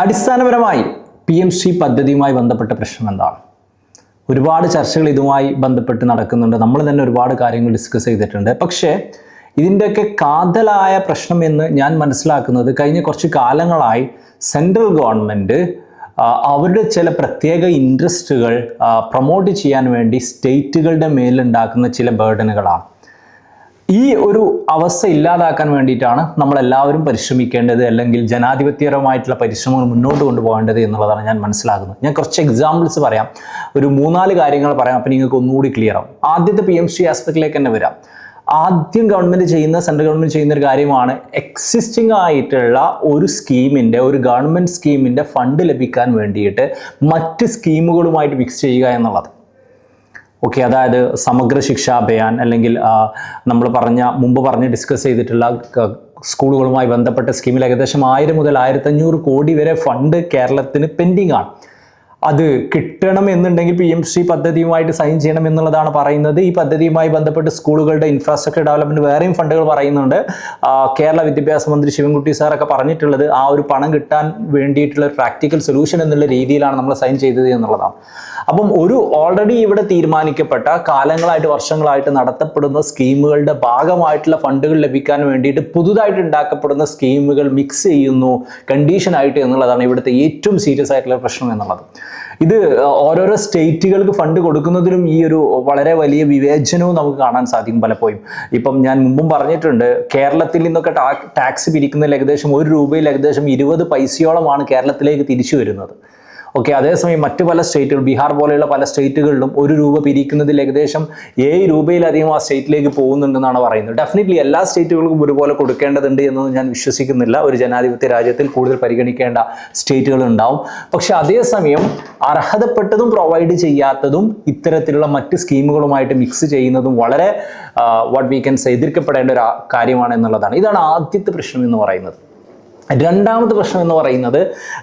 അടിസ്ഥാനപരമായി P M C പദ്ധതിയുമായി ബന്ധപ്പെട്ട പ്രശ്നം എന്താണ്? ഒരുപാട് ചർച്ചകൾ ഇതുമായി ബന്ധപ്പെട്ട് നടക്കുന്നുണ്ട്. നമ്മൾ തന്നെ ഒരുപാട് കാര്യങ്ങൾ ഡിസ്കസ് ചെയ്തിട്ടുണ്ട്. പക്ഷേ ഇതിന്റെയൊക്കെ കാതലായ പ്രശ്നം എന്ന് ഞാൻ മനസ്സിലാക്കുന്നത് കഴിഞ്ഞ കുറച്ച് കാലങ്ങളായി സെൻട്രൽ ഗവൺമെന്റ് അവരുടെ ചില പ്രത്യേക ഇൻട്രസ്റ്റുകൾ പ്രൊമോട്ട് ചെയ്യാൻ വേണ്ടി സ്റ്റേറ്റുകളുടെ മേലുണ്ടാക്കുന്ന ചില ബേർഡനുകളാണ് ഈ ഒരു അവസ്ഥ ഇല്ലാതാക്കാൻ വേണ്ടിയിട്ടാണ് നമ്മൾ എല്ലാവരും പരിശ്രമിക്കേണ്ടത് അല്ലെങ്കിൽ ജനാധിപത്യപരമായിട്ടുള്ള പരിശ്രമങ്ങൾ മുന്നോട്ട് കൊണ്ടുപോകേണ്ടത് എന്നുള്ളതാണ് ഞാൻ മനസ്സിലാക്കുന്നത്. ഞാൻ കുറച്ച് എക്സാമ്പിൾസ് പറയാം. ഒരു മൂന്നാൽ കാര്യങ്ങൾ പറയാം. അപ്പം നിങ്ങൾക്ക് ഒന്നുകൂടി ക്ലിയർ ആവും. ആദ്യത്തെ പി എം സി ആസ്പെക്റ്റിലേക്ക് തന്നെ വരാം. ആദ്യം ഗവൺമെന്റ് ചെയ്യുന്ന സെൻട്രൽ ഗവൺമെന്റ് ചെയ്യുന്ന ഒരു കാര്യമാണ് എക്സിസ്റ്റിംഗ് ആയിട്ടുള്ള ഒരു സ്കീമിന്റെ ഒരു ഗവൺമെന്റ് സ്കീമിന്റെ ഫണ്ട് ലഭിക്കാൻ വേണ്ടിയിട്ട് മറ്റ് സ്കീമുകളുമായിട്ട് മിക്സ് ചെയ്യുക എന്നുള്ളത്. ഓക്കെ അതായത് സമഗ്ര ശിക്ഷാ അഭിയാൻ അല്ലെങ്കിൽ നമ്മൾ പറഞ്ഞ മുമ്പ് പറഞ്ഞ് ഡിസ്കസ് ചെയ്തിട്ടുള്ള സ്കൂളുകളുമായി ബന്ധപ്പെട്ട സ്കീമിൽ ഏകദേശം ആയിരം മുതൽ ആയിരത്തഞ്ഞൂറ് കോടി വരെ ഫണ്ട് കേരളത്തിന് പെൻഡിങ് ആണ്. അത് കിട്ടണം എന്നുണ്ടെങ്കിൽ പി എം സി പദ്ധതിയുമായിട്ട് സൈൻ ചെയ്യണം എന്നുള്ളതാണ് പറയുന്നത്. ഈ പദ്ധതിയുമായി ബന്ധപ്പെട്ട് സ്കൂളുകളുടെ ഇൻഫ്രാസ്ട്രക്ചർ ഡെവലപ്മെന്റ് വേറെയും ഫണ്ടുകൾ പറയുന്നുണ്ട്. കേരള വിദ്യാഭ്യാസ മന്ത്രി ശിവൻകുട്ടി സാറൊക്കെ പറഞ്ഞിട്ടുള്ളത് ആ ഒരു പണം കിട്ടാൻ വേണ്ടിയിട്ടുള്ള പ്രാക്ടിക്കൽ സൊല്യൂഷൻ എന്നുള്ള രീതിയിലാണ് നമ്മൾ സൈൻ ചെയ്തത് എന്നുള്ളതാണ്. അപ്പം ഒരു ഓൾറെഡി ഇവിടെ തീരുമാനിക്കപ്പെട്ട കാലങ്ങളായിട്ട് വർഷങ്ങളായിട്ട് നടത്തപ്പെടുന്ന സ്കീമുകളുടെ ഭാഗമായിട്ടുള്ള ഫണ്ടുകൾ ലഭിക്കാൻ വേണ്ടിയിട്ട് പുതുതായിട്ട് ഉണ്ടാക്കപ്പെടുന്ന സ്കീമുകൾ മിക്സ് ചെയ്യുന്നു കണ്ടീഷൻ ആയിട്ട് എന്നുള്ളതാണ് ഇവിടുത്തെ ഏറ്റവും സീരിയസ് ആയിട്ടുള്ള പ്രശ്നം എന്നുള്ളത്. ഇത് ഓരോരോ സ്റ്റേറ്റുകൾക്ക് ഫണ്ട് കൊടുക്കുന്നതിലും ഈ ഒരു വളരെ വലിയ വിവേചനവും നമുക്ക് കാണാൻ സാധിക്കും പലപ്പോഴും. ഇപ്പം ഞാൻ മുമ്പും പറഞ്ഞിട്ടുണ്ട് കേരളത്തിൽ നിന്നൊക്കെ ടാക്സ് പിരിക്കുന്നതിൽ ഏകദേശം ഒരു രൂപയിൽ ഏകദേശം ഇരുപത് പൈസയോളമാണ് കേരളത്തിലേക്ക് തിരിച്ചു വരുന്നത്. ഓക്കെ അതേസമയം മറ്റു പല സ്റ്റേറ്റുകൾ ബീഹാർ പോലെയുള്ള പല സ്റ്റേറ്റുകളിലും ഒരു രൂപ പിരിക്കുന്നതിൽ ഏകദേശം ഏഴ് രൂപയിലധികം ആ സ്റ്റേറ്റിലേക്ക് പോകുന്നുണ്ടെന്നാണ് പറയുന്നത്. ഡെഫിനറ്റ്ലി എല്ലാ സ്റ്റേറ്റുകൾക്കും ഒരുപോലെ കൊടുക്കേണ്ടതുണ്ട് എന്നൊന്നും ഞാൻ വിശ്വസിക്കുന്നില്ല. ഒരു ജനാധിപത്യ രാജ്യത്തിൽ കൂടുതൽ പരിഗണിക്കേണ്ട സ്റ്റേറ്റുകൾ ഉണ്ടാവും. പക്ഷെ അതേസമയം അർഹതപ്പെട്ടതും പ്രൊവൈഡ് ചെയ്യാത്തതും ഇത്തരത്തിലുള്ള മറ്റ് സ്കീമുകളുമായിട്ട് മിക്സ് ചെയ്യുന്നതും വളരെ വാട്ട് വി കൻ എതിർക്കപ്പെടേണ്ട ഒരു കാര്യമാണ് എന്നുള്ളതാണ്. ഇതാണ് ആദ്യത്തെ പ്രശ്നം എന്ന് പറയുന്നത്. രണ്ടാമത്തെ പ്രശ്നം എന്ന് പറയുന്നത്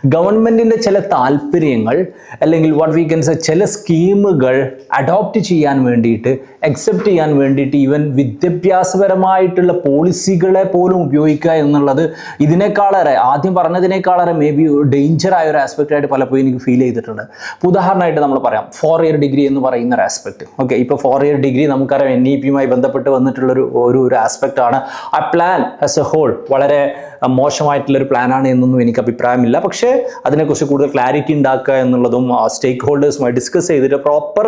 ഗവൺമെന്റിന്റെ ചില താല്പര്യങ്ങൾ അല്ലെങ്കിൽ വാട്ട് വി കൻ സെ ചില സ്കീമുകൾ അഡോപ്റ്റ് ചെയ്യാൻ വേണ്ടിയിട്ട് അക്സെപ്റ്റ് ചെയ്യാൻ വേണ്ടിയിട്ട് ഈവൻ വിദ്യാഭ്യാസപരമായിട്ടുള്ള പോളിസികളെ പോലും ഉപയോഗിക്കുക എന്നുള്ളത് ഇതിനേക്കാളേറെ ആദ്യം പറഞ്ഞതിനേക്കാളേറെ മേ ബി ഡേഞ്ചറായ ഒരു ആസ്പെക്റ്റ് ആയിട്ട് പലപ്പോഴും എനിക്ക് ഫീൽ ചെയ്തിട്ടുണ്ട്. ഇപ്പോൾ ഉദാഹരണമായിട്ട് നമ്മൾ പറയാം ഫോർ ഇയർ ഡിഗ്രി എന്ന് പറയുന്ന ഒരു ആസ്പെക്ട് ഓക്കെ ഇപ്പോൾ ഫോർ ഇയർ ഡിഗ്രി നമുക്കറിയാം എൻ ഇ പിയുമായി ബന്ധപ്പെട്ട് വന്നിട്ടുള്ളൊരു ഒരു ഒരു ആസ്പെക്റ്റാണ് ആ പ്ലാൻ ആസ് എ ഹോൾ വളരെ മോശമായിട്ട് മോശമായിട്ടുള്ള ഒരു പ്ലാനാണ് എന്നൊന്നും എനിക്ക് അഭിപ്രായമില്ല. പക്ഷേ അതിനെക്കുറിച്ച് കൂടുതൽ ക്ലാരിറ്റി ഉണ്ടാക്കുക എന്നുള്ളതും സ്റ്റേക്ക് ഹോൾഡേഴ്സുമായി ഡിസ്കസ് ചെയ്തിട്ട് പ്രോപ്പർ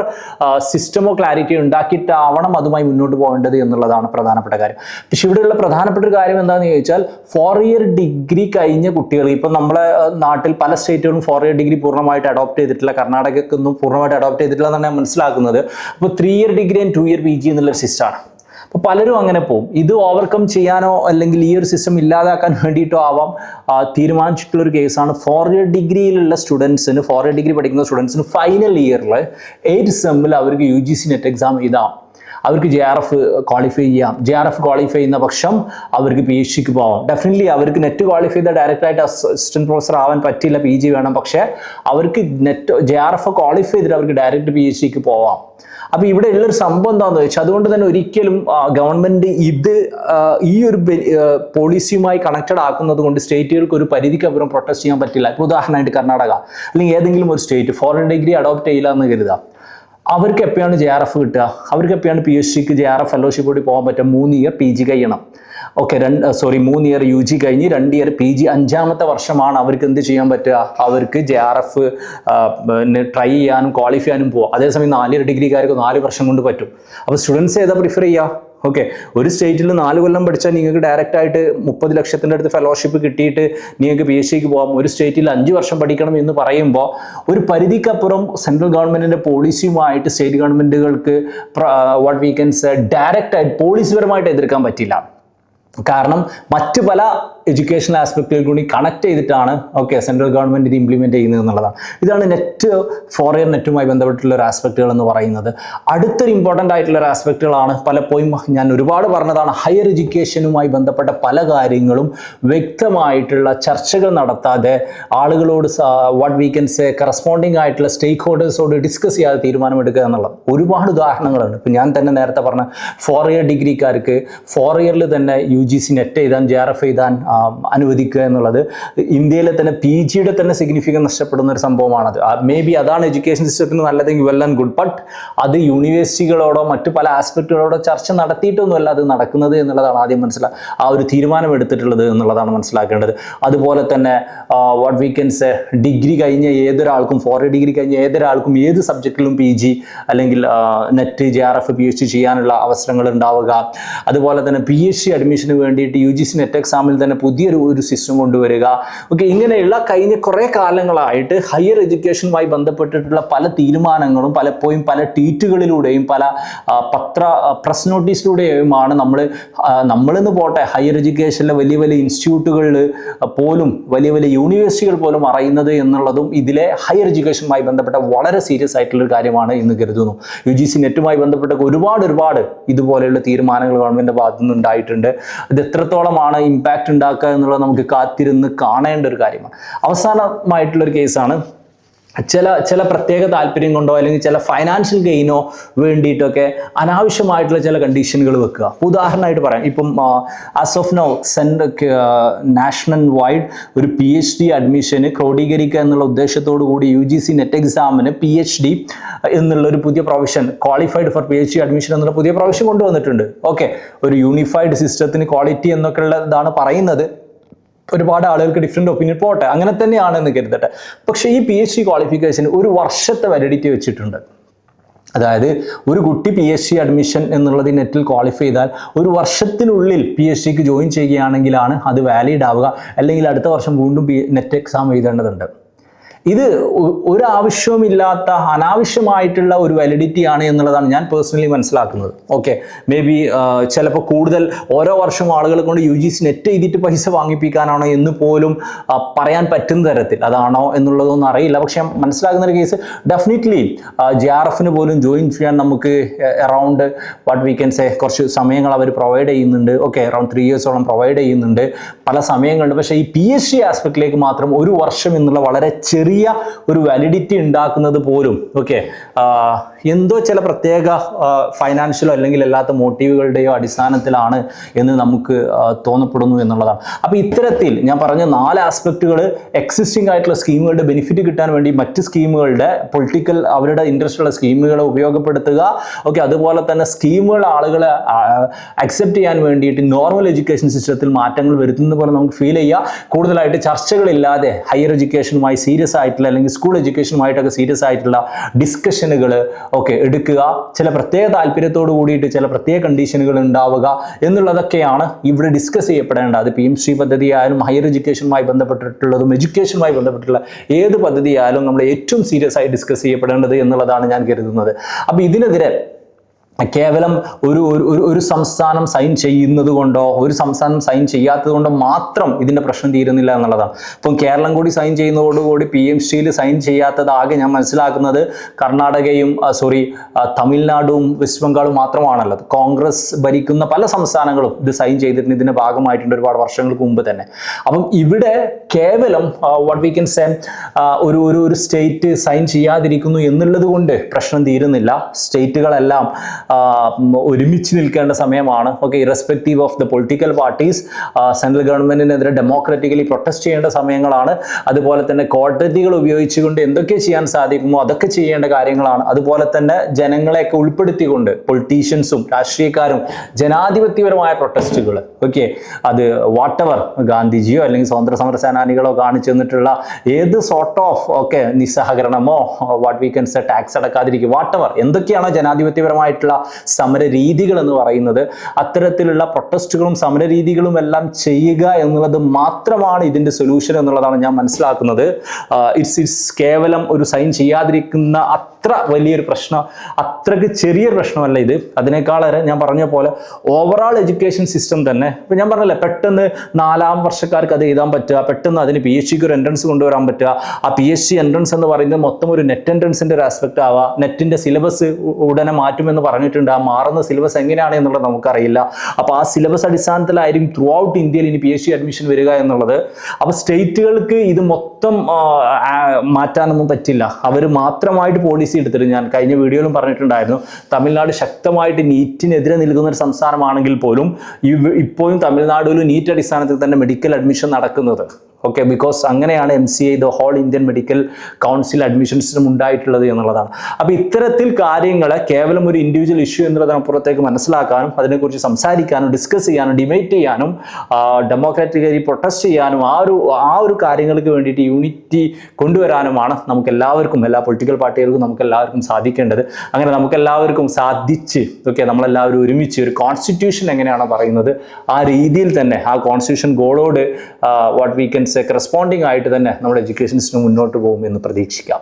സിസ്റ്റമോ ക്ലാരിറ്റി ഉണ്ടാക്കിയിട്ടാവണം അതുമായി മുന്നോട്ട് പോകേണ്ടത് എന്നുള്ളതാണ് പ്രധാനപ്പെട്ട കാര്യം. പക്ഷെ ഇവിടെയുള്ള പ്രധാനപ്പെട്ട ഒരു കാര്യം എന്താണെന്ന് ചോദിച്ചാൽ ഫോർ ഇയർ ഡിഗ്രി കഴിഞ്ഞ കുട്ടികൾ ഇപ്പം നമ്മളെ നാട്ടിൽ പല സ്റ്റേറ്റുകളും ഫോർ ഇയർ ഡിഗ്രി പൂർണമായിട്ട് അഡോപ്റ്റ് ചെയ്തിട്ടില്ല. കർണാടകക്കൊന്നും പൂർണമായിട്ട് അഡോപ്റ്റ് ചെയ്തിട്ടില്ല എന്നാണ് ഞാൻ മനസ്സിലാക്കുന്നത്. അപ്പോൾ three year degree and two year P G എന്നുള്ളൊരു സിസ്റ്റമാണ് അപ്പോൾ പലരും അങ്ങനെ പോകും ഇത് ഓവർകം ചെയ്യാനോ അല്ലെങ്കിൽ ഈ ഒരു സിസ്റ്റം ഇല്ലാതാക്കാൻ വേണ്ടിയിട്ടോ ആവാം. തീരുമാനിച്ചിട്ടുള്ള ഒരു കേസാണ് ഫോർ ഇയർ ഡിഗ്രിയിലുള്ള സ്റ്റുഡൻസിന് ഫോർ ഇയർ ഡിഗ്രി പഠിക്കുന്ന സ്റ്റുഡൻസിന് ഫൈനൽ ഇയറിൽ എയ്റ്റ് സെമ്മിൽ അവർക്ക് U G C NET exam എഴുതാം അവർക്ക് ജെ ആർ എഫ് ക്വാളിഫൈ ചെയ്യാം. ജെ ആർ എഫ് ക്വാളിഫൈ ചെയ്യുന്ന പക്ഷം അവർക്ക് പി എച്ച് ഡിക്ക് പോകാം ഡെഫിനറ്റ്ലി അവർക്ക് നെറ്റ് ക്വാളിഫൈ ചെയ്താൽ ഡയറക്റ്റായിട്ട് അസിസ്റ്റന്റ് പ്രൊഫസർ ആവാൻ പറ്റില്ല പി ജി വേണം. പക്ഷേ അവർക്ക് NET J R F qualify ചെയ്തിട്ട് അവർക്ക് ഡയറക്റ്റ് പി എച്ച് ഡിക്ക് പോവാം. അപ്പോൾ ഇവിടെ ഉള്ളൊരു സംഭവം എന്താണെന്ന് വെച്ചാൽ അതുകൊണ്ട് തന്നെ ഒരിക്കലും ഗവൺമെന്റ് ഇത് ഈ ഒരു പോളിസിയുമായി കണക്റ്റഡ് ആക്കുന്നത് കൊണ്ട് സ്റ്റേറ്റുകൾക്ക് ഒരു പരിധിക്കപ്പുറം പ്രൊട്ടസ്റ്റ് ചെയ്യാൻ പറ്റില്ല. ഉദാഹരണമായിട്ട് കർണാടക അല്ലെങ്കിൽ ഏതെങ്കിലും ഒരു സ്റ്റേറ്റ് ഫോറിൻ ഡിഗ്രി അഡോപ്റ്റ് ചെയ്യില്ല എന്ന് കരുതാം. അവർക്ക് എപ്പോഴാണ് ജെ ആർ എഫ് കിട്ടുക? അവർക്ക് എപ്പോഴാണ് പി എച്ച് ഡിക്ക് ജെ ആർ എഫ് ഫെലോഷിപ്പ് കൂടി പോകാൻ പറ്റുക? മൂന്ന് ഇയർ പി ജി കഴിയണം. ഓക്കെ രണ്ട് സോറി മൂന്ന് ഇയർ യു ജി കഴിഞ്ഞ് രണ്ട് ഇയർ പി ജി അഞ്ചാമത്തെ വർഷമാണ് അവർക്ക് എന്ത് ചെയ്യാൻ പറ്റുക? അവർക്ക് ജെ ആർ എഫ് ട്രൈ ചെയ്യാനും ക്വാളിഫൈ ചെയ്യാനും പോവാം. അതേസമയം നാല് ഡിഗ്രിക്കാർക്ക് നാല് വർഷം കൊണ്ട് പറ്റും. അപ്പോൾ സ്റ്റുഡൻസ് ഏതാ പ്രിഫർ ചെയ്യുക? ഓക്കെ ഒരു സ്റ്റേറ്റിൽ നാല് കൊല്ലം പഠിച്ചാൽ നിങ്ങൾക്ക് ഡയറക്റ്റ് ആയിട്ട് മുപ്പത് ലക്ഷത്തിന്റെ അടുത്ത് ഫെലോഷിപ്പ് കിട്ടിയിട്ട് നിങ്ങൾക്ക് പി എച്ച് ഡിക്ക് പോകാം ഒരു സ്റ്റേറ്റിൽ അഞ്ച് വർഷം പഠിക്കണം എന്ന് പറയുമ്പോൾ ഒരു പരിധിക്കപ്പുറം സെൻട്രൽ ഗവൺമെന്റിന്റെ പോളിസിയുമായിട്ട് സ്റ്റേറ്റ് ഗവൺമെന്റുകൾക്ക് വാട്ട് വീക്കൻസ് ഡയറക്റ്റ് ആയിട്ട് പോളിസിപരമായിട്ട് എതിർക്കാൻ പറ്റില്ല. കാരണം മറ്റു പല എഡ്യൂക്കേഷണൽ ആസ്പെക്റ്റുകൾ കൂടി കണക്ട് ചെയ്തിട്ടാണ് ഓക്കെ സെൻട്രൽ ഗവൺമെന്റ് ഇത് ഇംപ്ലിമെന്റ് ചെയ്യുന്നത് എന്നുള്ളതാണ്. ഇതാണ് നെറ്റ് ഫോറിയർ നെറ്റുമായി ബന്ധപ്പെട്ടുള്ള ഒരു ആസ്പെക്റ്റുകൾ എന്ന് പറയുന്നത്. അടുത്തൊരു ഇമ്പോർട്ടന്റ് ആയിട്ടുള്ള ഒരു ആസ്പെക്റ്റുകളാണ് പലപ്പോഴും ഞാൻ ഒരുപാട് പറഞ്ഞതാണ് ഹയർ എഡ്യൂക്കേഷനുമായി ബന്ധപ്പെട്ട പല കാര്യങ്ങളും വ്യക്തമായിട്ടുള്ള ചർച്ചകൾ നടത്താതെ ആളുകളോട് വാട്ട് വീക്കൻസ് കറസ്പോണ്ടിങ് ആയിട്ടുള്ള സ്റ്റേക്ക് ഹോൾഡേഴ്സോട് ഡിസ്കസ് ചെയ്യാതെ തീരുമാനമെടുക്കുക എന്നുള്ളത്. ഒരുപാട് ഉദാഹരണങ്ങളുണ്ട്. ഇപ്പം ഞാൻ തന്നെ നേരത്തെ പറഞ്ഞ ഫോർ ഇയർ ഡിഗ്രിക്കാർക്ക് ഫോർ തന്നെ യു ജി സി നെറ്റ് എഴുതാൻ ജെ ആർ എഫ് എഴുതാൻ അനുവദിക്കുക എന്നുള്ളത് ഇന്ത്യയിലെ തന്നെ പി ജിയുടെ തന്നെ സിഗ്നിഫിക്കൻ നഷ്ടപ്പെടുന്ന ഒരു സംഭവമാണത്. മേ ബി അതാണ് എഡ്യൂക്കേഷൻ സിസ്റ്റത്തിന് നല്ലതെങ്കിൽ വെൽ ആൻഡ് ഗുഡ് ബട്ട് അത് യൂണിവേഴ്സിറ്റികളോടോ മറ്റു പല ആസ്പെക്റ്റുകളോടോ ചർച്ച നടത്തിയിട്ടൊന്നുമല്ല അത് നടക്കുന്നത് എന്നുള്ളതാണ് ആദ്യം മനസ്സിലാ ആ ഒരു തീരുമാനം എടുത്തിട്ടുള്ളത് എന്നുള്ളതാണ് മനസ്സിലാക്കേണ്ടത്. അതുപോലെ തന്നെ വാട്ട് വീക്കെൻഡ്സ് ഡിഗ്രി കഴിഞ്ഞ ഏതൊരാൾക്കും ഫോറിൻ ഡിഗ്രി കഴിഞ്ഞ ഏതൊരാൾക്കും ഏത് സബ്ജക്റ്റിലും പി ജി അല്ലെങ്കിൽ NET J R F P H D ചെയ്യാനുള്ള അവസരങ്ങൾ ഉണ്ടാവുക. അതുപോലെ തന്നെ പി എച്ച് ഡി അഡ്മിഷന് വേണ്ടിയിട്ട് യു ജി സി നെറ്റ് എക്സാമിൽ തന്നെ പുതിയൊരു ഒരു സിസ്റ്റം കൊണ്ടുവരിക. ഓക്കെ ഇങ്ങനെയുള്ള കഴിഞ്ഞ കുറേ കാലങ്ങളായിട്ട് ഹയർ എഡ്യൂക്കേഷനുമായി ബന്ധപ്പെട്ടിട്ടുള്ള പല തീരുമാനങ്ങളും പലപ്പോഴും പല ട്വീറ്റുകളിലൂടെയും പല പത്ര പ്രസ് നോട്ടീസിലൂടെയുമാണ് നമ്മൾ നമ്മളിന്ന് പോട്ടെ ഹയർ എഡ്യൂക്കേഷനിലെ വലിയ വലിയ ഇൻസ്റ്റിറ്റ്യൂട്ടുകളിൽ പോലും വലിയ വലിയ യൂണിവേഴ്സിറ്റികൾ പോലും അറിയുന്നത് എന്നുള്ളതും ഇതിലെ ഹയർ എഡ്യൂക്കേഷനുമായി ബന്ധപ്പെട്ട വളരെ സീരിയസ് ആയിട്ടുള്ള ഒരു കാര്യമാണ് എന്ന് കരുതുന്നു. യു ജി സി നെറ്റുമായി ബന്ധപ്പെട്ട ഒരുപാട് ഒരുപാട് ഇതുപോലെയുള്ള തീരുമാനങ്ങൾ ഗവൺമെന്റ് ഭാഗത്തു നിന്ന് ഉണ്ടായിട്ടുണ്ട് ഇത് എത്രത്തോളമാണ് ഇമ്പാക്റ്റ് ഉണ്ടാക്കുക എന്നുള്ളത് നമുക്ക് കാത്തിരുന്ന് കാണേണ്ട ഒരു കാര്യമാണ്. അവസാനമായിട്ടുള്ള ഒരു കേസാണ് ചില ചില പ്രത്യേക താല്പര്യം കൊണ്ടോ അല്ലെങ്കിൽ ചില ഫൈനാൻഷ്യൽ ഗെയിനോ വേണ്ടിയിട്ടൊക്കെ അനാവശ്യമായിട്ടുള്ള ചില കണ്ടീഷനുകൾ വെക്കുക. ഉദാഹരണമായിട്ട് പറയാം. ഇപ്പം as of now send national wide ഒരു പി എച്ച് ഡി അഡ്മിഷന് ക്രോഡീകരിക്കുക എന്നുള്ള ഉദ്ദേശത്തോടു കൂടി യു ജി സി നെറ്റ് എക്സാമിന് പി എച്ച് ഡി എന്നുള്ള ഒരു പുതിയ provision qualified for P H D admission എന്നുള്ള പുതിയ പ്രൊവിഷൻ കൊണ്ടുവന്നിട്ടുണ്ട്. ഓക്കെ ഒരു യൂണിഫൈഡ് സിസ്റ്റത്തിന് ക്വാളിറ്റി എന്നൊക്കെ ഉള്ളതാണ് പറയുന്നത്. ഒരുപാട് ആളുകൾക്ക് ഡിഫറെന്റ് ഒപ്പീനിയൻ പോട്ടെ അങ്ങനെ തന്നെയാണെന്ന് കരുതട്ടെ. പക്ഷേ ഈ പി എച്ച് ഡി ക്വാളിഫിക്കേഷൻ ഒരു വർഷത്തെ വാലിഡിറ്റി വെച്ചിട്ടുണ്ട്. അതായത് ഒരു കുട്ടി പി എസ് സി അഡ്മിഷൻ എന്നുള്ളത് നെറ്റിൽ ക്വാളിഫൈ ചെയ്താൽ ഒരു വർഷത്തിനുള്ളിൽ പി എസ് സിക്ക് ജോയിൻ ചെയ്യുകയാണെങ്കിലാണ് അത് വാലിഡ് ആവുക. അല്ലെങ്കിൽ അടുത്ത വർഷം വീണ്ടും നെറ്റ് എക്സാം എഴുതേണ്ടതുണ്ട്. ഇത് ഒരു അനാവശ്യമായിട്ടുള്ള ഒരു വാലിഡിറ്റി ആണ് എന്നുള്ളതാണ് ഞാൻ പേഴ്സണലി മനസ്സിലാക്കുന്നത്. ഓക്കെ മേ ബി ചിലപ്പോൾ കൂടുതൽ ഓരോ വർഷവും ആളുകളെ കൊണ്ട് യു ജി സി നെറ്റ് എഴുതിയിട്ട് പൈസ വാങ്ങിപ്പിക്കാനാണോ എന്ന് പോലും പറയാൻ പറ്റുന്ന തരത്തിൽ. അതാണോ എന്നുള്ളതൊന്നും അറിയില്ല. പക്ഷെ മനസ്സിലാക്കുന്ന ഒരു കേസ് ഡെഫിനറ്റ്ലി ജെ ആർ എഫിന് പോലും ജോയിൻ ചെയ്യാൻ നമുക്ക് around what we can say കുറച്ച് സമയങ്ങൾ അവർ പ്രൊവൈഡ് ചെയ്യുന്നുണ്ട്. ഓക്കെ അറൗണ്ട് ത്രീ ഇയേഴ്സോളം പ്രൊവൈഡ് ചെയ്യുന്നുണ്ട്. പല സമയങ്ങളുണ്ട്. പക്ഷേ ഈ പി എസ് സി ആസ്പെക്റ്റിലേക്ക് മാത്രം ഒരു വർഷം എന്നുള്ള വളരെ ചെറിയ ഒരു വാലിഡിറ്റി ഉണ്ടാക്കുന്നത് പോലും ഓക്കെ എന്തോ ചില പ്രത്യേക ഫൈനാൻഷ്യലോ അല്ലെങ്കിൽ അല്ലാത്ത മോട്ടീവുകളുടെയോ അടിസ്ഥാനത്തിലാണ് എന്ന് നമുക്ക് തോന്നപ്പെടുന്നു എന്നുള്ളതാണ്. അപ്പോൾ ഇത്തരത്തിൽ ഞാൻ പറഞ്ഞ നാല് ആസ്പെക്റ്റുകൾ എക്സിസ്റ്റിംഗ് ആയിട്ടുള്ള സ്കീമുകളുടെ ബെനിഫിറ്റ് കിട്ടാൻ വേണ്ടി മറ്റ് സ്കീമുകളുടെ പൊളിറ്റിക്കൽ അവരുടെ ഇൻട്രസ്റ്റ് ഉള്ള സ്കീമുകളെ ഉപയോഗപ്പെടുത്തുക ഓക്കെ അതുപോലെ തന്നെ സ്കീമുകൾ ആളുകളെ അക്സെപ്റ്റ് ചെയ്യാൻ വേണ്ടിയിട്ട് നോർമൽ എഡ്യൂക്കേഷൻ സിസ്റ്റത്തിൽ മാറ്റങ്ങൾ വരുത്തുന്ന പോലെ നമുക്ക് ഫീൽ ചെയ്യുക കൂടുതലായിട്ട് ചർച്ചകളില്ലാതെ ഹയർ എഡ്യൂക്കേഷനുമായി സീരിയസ് ആയിട്ടുള്ള അല്ലെങ്കിൽ സ്കൂൾ എഡ്യൂക്കേഷനുമായിട്ടൊക്കെ സീരിയസ് ആയിട്ടുള്ള ഡിസ്കഷനുകൾ ഒക്കെ എടുക്കുക. ചില പ്രത്യേക താല്പര്യത്തോട് കൂടിയിട്ട് ചില പ്രത്യേക കണ്ടീഷനുകൾ ഉണ്ടാവുക എന്നുള്ളതൊക്കെയാണ് ഇവിടെ ഡിസ്കസ് ചെയ്യപ്പെടേണ്ടത്. അത് പി എം ശ്രീ പദ്ധതി ആയാലും ഹയർ എഡ്യൂക്കേഷനുമായി ബന്ധപ്പെട്ടിട്ടുള്ളതും എഡ്യൂക്കേഷനുമായി ബന്ധപ്പെട്ടുള്ള ഏത് പദ്ധതി ആയാലും നമ്മൾ ഏറ്റവും സീരിയസ് ആയി ഡിസ്കസ് ചെയ്യപ്പെടേണ്ടത് എന്നുള്ളതാണ് ഞാൻ കരുതുന്നത്. അപ്പോൾ ഇതിനെതിരെ കേവലം ഒരു ഒരു ഒരു- സംസ്ഥാനം സൈൻ ചെയ്യുന്നത് കൊണ്ടോ ഒരു സംസ്ഥാനം സൈൻ ചെയ്യാത്തത് കൊണ്ടോ മാത്രം ഇതിന്റെ പ്രശ്നം തീരുന്നില്ല എന്നുള്ളതാണ്. ഇപ്പം കേരളം കൂടി സൈൻ ചെയ്യുന്നതോടുകൂടി പി എം സിയിൽ സൈൻ ചെയ്യാത്തതാകെ ഞാൻ മനസ്സിലാക്കുന്നത് കർണാടകയും സോറി തമിഴ്നാടും വെസ്റ്റ് ബംഗാളും മാത്രമാണല്ലോ കോൺഗ്രസ് ഭരിക്കുന്ന പല സംസ്ഥാനങ്ങളും ഇത് സൈൻ ചെയ്തിട്ടുണ്ട്. ഇതിന്റെ ഭാഗമായിട്ടുണ്ട് ഒരുപാട് വർഷങ്ങൾക്ക് മുമ്പ് തന്നെ. അപ്പം ഇവിടെ കേവലം വാട്ട് വി കൻ സേ ഒരു ഒരു ഒരു സ്റ്റേറ്റ് സൈൻ ചെയ്യാതിരിക്കുന്നു എന്നുള്ളത് കൊണ്ട് പ്രശ്നം തീരുന്നില്ല. സ്റ്റേറ്റുകളെല്ലാം ഒരുമിച്ച് നിൽക്കേണ്ട സമയമാണ്. Okay irrespective of the political parties central ഗവൺമെന്റിനെതിരെ ഡെമോക്രാറ്റിക്കലി പ്രൊട്ടസ്റ്റ് ചെയ്യേണ്ട സമയങ്ങളാണ്. അതുപോലെ തന്നെ കോടതികൾ ഉപയോഗിച്ചുകൊണ്ട് എന്തൊക്കെ ചെയ്യാൻ സാധിക്കുമോ അതൊക്കെ ചെയ്യേണ്ട കാര്യങ്ങളാണ്. അതുപോലെ തന്നെ ജനങ്ങളെയൊക്കെ ഉൾപ്പെടുത്തിക്കൊണ്ട് പൊളിറ്റീഷ്യൻസും രാഷ്ട്രീയക്കാരും ജനാധിപത്യപരമായ പ്രൊട്ടസ്റ്റുകൾ ഓക്കെ അത് വാട്ടവർ ഗാന്ധിജിയോ അല്ലെങ്കിൽ സ്വാതന്ത്ര്യ സമര സേനാനികളോ കാണിച്ചു തന്നിട്ടുള്ള ഏത് sort of okay നിസ്സഹകരണമോ what we can say tax അടക്കാതിരിക്കുക whatever എന്തൊക്കെയാണോ ജനാധിപത്യപരമായിട്ടുള്ള സമര രീതികൾ എന്ന് പറയുന്നത് അത്തരത്തിലുള്ള പ്രൊട്ടസ്റ്റുകളും സമര രീതികളും എല്ലാം ചെയ്യുക എന്നുള്ളത് മാത്രമാണ് ഇതിന്റെ സൊല്യൂഷൻ എന്നുള്ളതാണ് ഞാൻ മനസ്സിലാക്കുന്നത്. ഇറ്റ്സ് ഇറ്റ്സ് കേവലം ഒരു സൈൻ ചെയ്യാതിരിക്കുന്ന അത്ര വലിയൊരു പ്രശ്നം അത്രയ്ക്ക് ചെറിയൊരു പ്രശ്നമല്ല ഇത്. അതിനേക്കാളേറെ ഞാൻ പറഞ്ഞ പോലെ ഓവറോൾ എഡ്യൂക്കേഷൻ സിസ്റ്റം തന്നെ ഇപ്പം ഞാൻ പറഞ്ഞല്ലേ പെട്ടെന്ന് നാലാം വർഷക്കാർക്ക് അത് എഴുതാൻ പറ്റുക പെട്ടെന്ന് അതിന് പി എച്ച് ഡിക്ക് ഒരു എൻട്രൻസ് കൊണ്ടുവരാൻ പറ്റുക. ആ പി എച്ച് ഡി എൻട്രൻസ് എന്ന് പറയുന്നത് മൊത്തം ഒരു നെറ്റ് എൻട്രൻസിന്റെ ഒരു ആസ്പെക്ട് ആവുക നെറ്റിന്റെ സിലബസ് ഉടനെ മാറ്റുമെന്ന് പറഞ്ഞിട്ടുണ്ട് ആ മാറുന്ന സിലബസ് എങ്ങനെയാണ് എന്നുള്ളത് നമുക്കറിയില്ല. അപ്പോൾ ആ സിലബസ് അടിസ്ഥാനത്തിലായിരിക്കും ത്രൂ ഔട്ട് ഇന്ത്യയിൽ ഇനി പി എസ് സി അഡ്മിഷൻ വരിക എന്നുള്ളത്. അപ്പോൾ സ്റ്റേറ്റുകൾക്ക് ഇത് മൊത്തം മാറ്റാനൊന്നും പറ്റില്ല. അവർ മാത്രമായിട്ട് പോളിസി എടുത്തിട്ട് ഞാൻ കഴിഞ്ഞ വീഡിയോയിലും പറഞ്ഞിട്ടുണ്ടായിരുന്നു തമിഴ്നാട് ശക്തമായിട്ട് നീറ്റിനെതിരെ നിൽക്കുന്ന ഒരു സംസ്ഥാനമാണെങ്കിൽ പോലും ഇപ്പോഴും തമിഴ്നാടിൽ നീറ്റ് അടിസ്ഥാനത്തിൽ തന്നെ മെഡിക്കൽ അഡ്മിഷൻ നടക്കുന്നത്. ഓക്കെ ബിക്കോസ് അങ്ങനെയാണ് M C I the whole Indian medical council അഡ്മിഷൻസിനും ഉണ്ടായിട്ടുള്ളത് എന്നുള്ളതാണ്. അപ്പോൾ ഇത്തരത്തിൽ കാര്യങ്ങളെ കേവലം ഒരു ഇൻഡിവിജ്വൽ ഇഷ്യൂ എന്നുള്ളതിനപ്പുറത്തേക്ക് മനസ്സിലാക്കാനും അതിനെക്കുറിച്ച് സംസാരിക്കാനും ഡിസ്കസ് ചെയ്യാനും ഡിബേറ്റ് ചെയ്യാനും ഡെമോക്രാറ്റിക്കലി പ്രൊട്ടസ്റ്റ് ചെയ്യാനും ആ ഒരു ആ ഒരു കാര്യങ്ങൾക്ക് വേണ്ടിയിട്ട് യൂണിറ്റി കൊണ്ടുവരാനുമാണ് നമുക്ക് എല്ലാവർക്കും എല്ലാ പൊളിറ്റിക്കൽ പാർട്ടികൾക്കും നമുക്ക് എല്ലാവർക്കും സാധിക്കേണ്ടത്. അങ്ങനെ നമുക്ക് എല്ലാവർക്കും സാധിച്ച് ഓക്കെ നമ്മളെല്ലാവരും ഒരുമിച്ച് ഒരു കോൺസ്റ്റിറ്റ്യൂഷൻ എങ്ങനെയാണോ പറയുന്നത് ആ രീതിയിൽ തന്നെ ആ constitution ഗോളോട് what we can say corresponding ആയിട്ട് തന്നെ നമ്മുടെ എഡ്യൂക്കേഷൻ സിസ്റ്റം മുന്നോട്ട് പോകും എന്ന് പ്രതീക്ഷിക്കാം.